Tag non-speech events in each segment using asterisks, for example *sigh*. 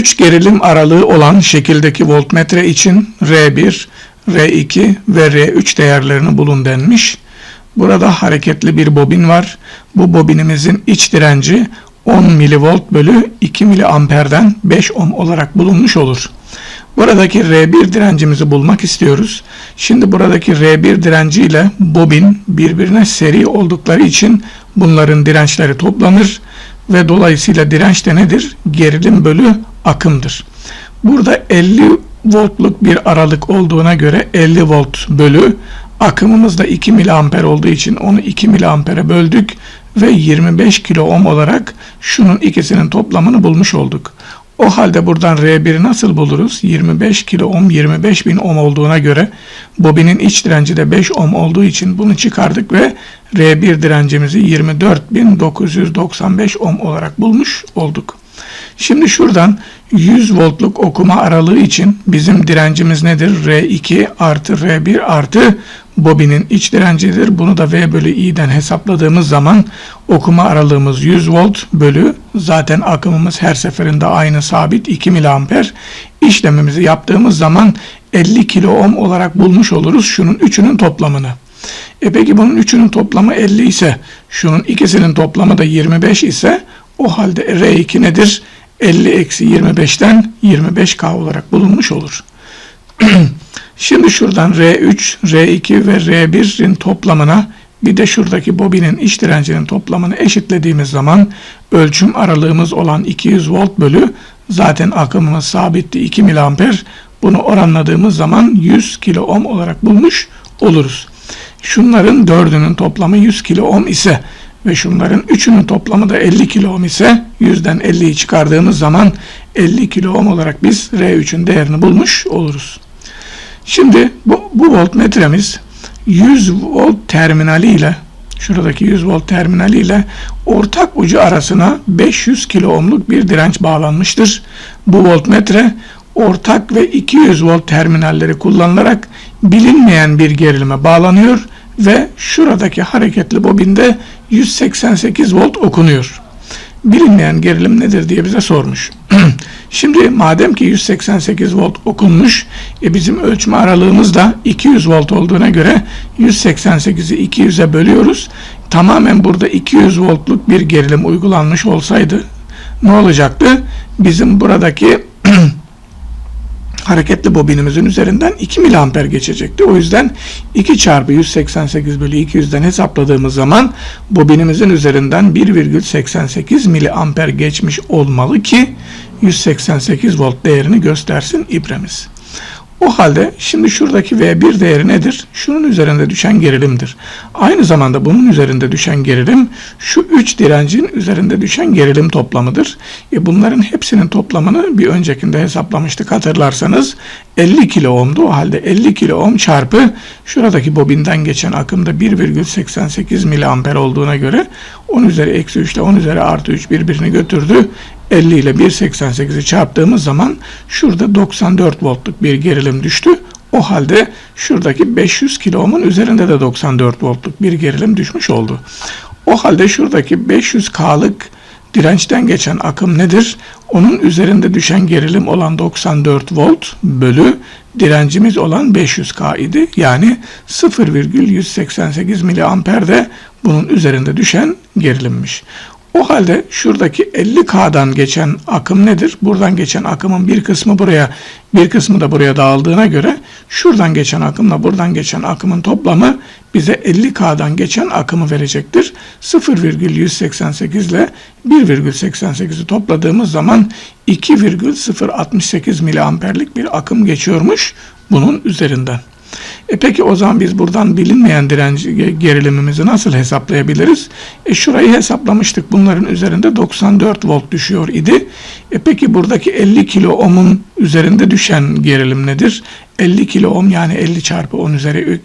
3 gerilim aralığı olan şekildeki voltmetre için R1, R2 ve R3 değerlerini bulun denmiş. Burada hareketli bir bobin var. Bu bobinimizin iç direnci 10 milivolt bölü 2 miliamperden 5 ohm olarak bulunmuş olur. Buradaki R1 direncimizi bulmak istiyoruz. Şimdi buradaki R1 direnci ile bobin birbirine seri oldukları için bunların dirençleri toplanır ve dolayısıyla direnç de nedir? Gerilim bölü akımdır. Burada 50 voltluk bir aralık olduğuna göre 50 volt bölü akımımız da 2 miliamper olduğu için onu 2 miliampere böldük ve 25 kilo ohm olarak şunun ikisinin toplamını bulmuş olduk. O halde buradan R1'i nasıl buluruz? 25 kilo ohm 25 bin ohm olduğuna göre bobinin iç direnci de 5 ohm olduğu için bunu çıkardık ve R1 direncimizi 24.995 ohm olarak bulmuş olduk. Şimdi şuradan 100 voltluk okuma aralığı için bizim direncimiz nedir? R2 artı R1 artı bobinin iç direncidir. Bunu da V bölü I'den hesapladığımız zaman okuma aralığımız 100 volt bölü zaten akımımız her seferinde aynı sabit 2 miliamper. İşlemimizi yaptığımız zaman 50 kilo ohm olarak bulmuş oluruz şunun üçünün toplamını. E peki bunun üçünün toplamı 50 ise şunun ikisinin toplamı da 25 ise o halde R2 nedir? 50 eksi 25'ten 25K olarak bulunmuş olur. *clears throat* Şimdi şuradan R3, R2 ve R1'in toplamına bir de şuradaki bobinin iç direncinin toplamını eşitlediğimiz zaman ölçüm aralığımız olan 200 volt bölü zaten akımımız sabitti 2 miliamper bunu oranladığımız zaman 100 kilo ohm olarak bulmuş oluruz. Şunların dördünün toplamı 100 kilo ohm ise ve şunların üçünün toplamı da 50 kilo ohm ise 100'den 50'yi çıkardığımız zaman 50 kilo ohm olarak biz R3'ün değerini bulmuş oluruz. Şimdi bu, bu voltmetremiz 100 volt terminali ile şuradaki 100 volt terminali ile ortak ucu arasına 500 kilo ohmluk bir direnç bağlanmıştır. Bu voltmetre ortak ve 200 volt terminalleri kullanılarak bilinmeyen bir gerilime bağlanıyor ve şuradaki hareketli bobinde 188 volt okunuyor. Bilinmeyen gerilim nedir diye bize sormuş. *clears throat* Şimdi madem ki 188 volt okunmuş, e bizim ölçme aralığımız da 200 volt olduğuna göre 188'i 200'e bölüyoruz. Tamamen burada 200 voltluk bir gerilim uygulanmış olsaydı ne olacaktı? Bizim buradaki *clears throat* hareketli bobinimizin üzerinden 2 miliamper geçecekti. O yüzden 2 çarpı 188 bölü 200'den hesapladığımız zaman bobinimizin üzerinden 1,88 miliamper geçmiş olmalı ki 188 volt değerini göstersin ibremiz. O halde şimdi şuradaki V1 değeri nedir? Şunun üzerinde düşen gerilimdir. Aynı zamanda bunun üzerinde düşen gerilim şu 3 direncin üzerinde düşen gerilim toplamıdır. E bunların hepsinin toplamını bir öncekinde hesaplamıştık hatırlarsanız 50 kilo ohmdu. O halde 50 kilo ohm çarpı şuradaki bobinden geçen akımda 1,88 miliamper olduğuna göre 10 üzeri eksi 3 ile 10 üzeri artı 3 birbirini götürdü. 50 ile 1.88'i çarptığımız zaman şurada 94 voltluk bir gerilim düştü. O halde şuradaki 500 kilo ohmun üzerinde de 94 voltluk bir gerilim düşmüş oldu. O halde şuradaki 500K'lık dirençten geçen akım nedir? Onun üzerinde düşen gerilim olan 94 volt bölü direncimiz olan 500K idi. Yani 0,188 miliamper de bunun üzerinde düşen gerilimmiş. O halde şuradaki 50K'dan geçen akım nedir? Buradan geçen akımın bir kısmı buraya, bir kısmı da buraya dağıldığına göre şuradan geçen akımla buradan geçen akımın toplamı bize 50K'dan geçen akımı verecektir. 0,188 ile 1,88'i topladığımız zaman 2,068 miliamperlik bir akım geçiyormuş bunun üzerinden. E peki o zaman biz buradan bilinmeyen direnç gerilimimizi nasıl hesaplayabiliriz? E şurayı hesaplamıştık. Bunların üzerinde 94 volt düşüyor idi. E peki buradaki 50 kilo ohmun üzerinde düşen gerilim nedir? 50 kilo ohm yani 50 çarpı 10 üzeri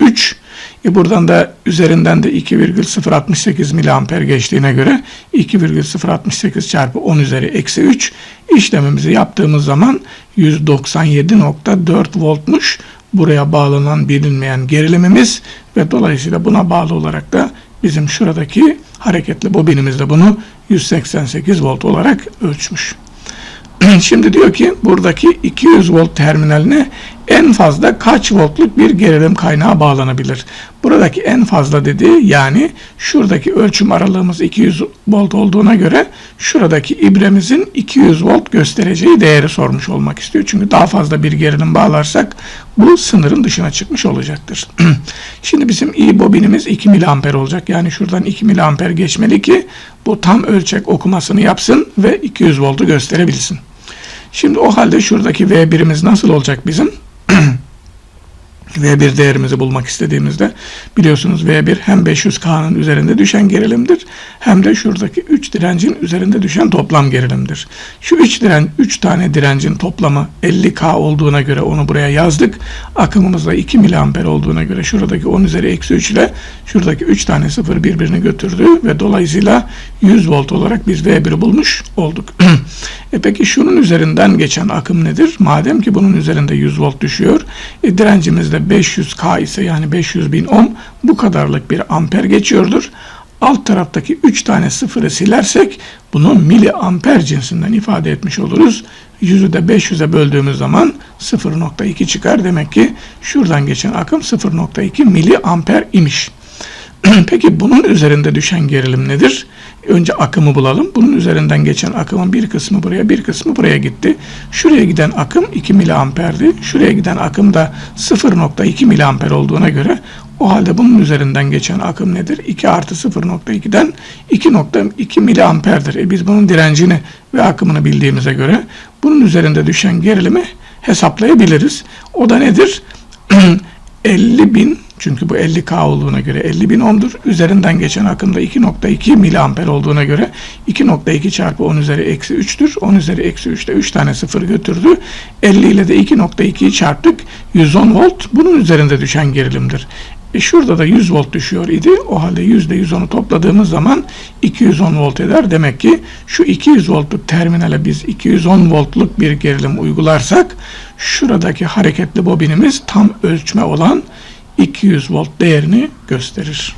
3. E buradan da üzerinden de 2,068 miliamper geçtiğine göre 2,068 çarpı 10 üzeri eksi 3 işlemimizi yaptığımız zaman 197.4 voltmuş buraya bağlanan bilinmeyen gerilimimiz ve dolayısıyla buna bağlı olarak da bizim şuradaki hareketli bobinimiz de bunu 188 volt olarak ölçmüş. *clears throat* Şimdi diyor ki buradaki 200 volt terminaline en fazla kaç voltluk bir gerilim kaynağı bağlanabilir? Buradaki en fazla dediği yani şuradaki ölçüm aralığımız 200 volt olduğuna göre şuradaki ibremizin 200 volt göstereceği değeri sormuş olmak istiyor. Çünkü daha fazla bir gerilim bağlarsak bu sınırın dışına çıkmış olacaktır. *clears throat* Şimdi bizim i bobinimiz 2 miliamper olacak. Yani şuradan 2 miliamper geçmeli ki bu tam ölçek okumasını yapsın ve 200 voltu gösterebilsin. Şimdi o halde şuradaki V1'imiz nasıl olacak bizim? V1 değerimizi bulmak istediğimizde biliyorsunuz V1 hem 500K'nın üzerinde düşen gerilimdir hem de şuradaki 3 direncin üzerinde düşen toplam gerilimdir. Şu 3 diren 3 tane direncin toplamı 50K olduğuna göre onu buraya yazdık. Akımımız da 2 miliamper olduğuna göre şuradaki 10 üzeri eksi 3 ile şuradaki 3 tane sıfır birbirini götürdü ve dolayısıyla 100 volt olarak biz V1'i bulmuş olduk. *clears throat* e peki şunun üzerinden geçen akım nedir? Madem ki bunun üzerinde 100 volt düşüyor, e, direncimiz de 500K ise yani 500 bin ohm bu kadarlık bir amper geçiyordur. Alt taraftaki 3 tane sıfırı silersek bunu miliamper cinsinden ifade etmiş oluruz. Yüzü de 500'e böldüğümüz zaman 0.2 çıkar. Demek ki şuradan geçen akım 0.2 miliamper imiş. *clears throat* Peki bunun üzerinde düşen gerilim nedir? Önce akımı bulalım. Bunun üzerinden geçen akımın bir kısmı buraya, bir kısmı buraya gitti. Şuraya giden akım 2 miliamperdi. Şuraya giden akım da 0.2 miliamper olduğuna göre o halde bunun üzerinden geçen akım nedir? 2 artı 0.2'den 2.2 miliamperdir. E biz bunun direncini ve akımını bildiğimize göre bunun üzerinde düşen gerilimi hesaplayabiliriz. O da nedir? *clears throat* 50 bin çünkü bu 50K olduğuna göre 50 bin ohmdur. Üzerinden geçen akımda 2.2 miliamper olduğuna göre 2.2 çarpı 10 üzeri eksi 3'tür. 10 üzeri eksi 3'te 3 tane sıfır götürdü. 50 ile de 2.2'yi çarptık. 110 volt bunun üzerinde düşen gerilimdir. E şurada da 100 volt düşüyor idi. O halde %110'u topladığımız zaman 210 volt eder. Demek ki şu 200 voltluk terminale biz 210 voltluk bir gerilim uygularsak şuradaki hareketli bobinimiz tam ölçme olan 200 volt değerini gösterir.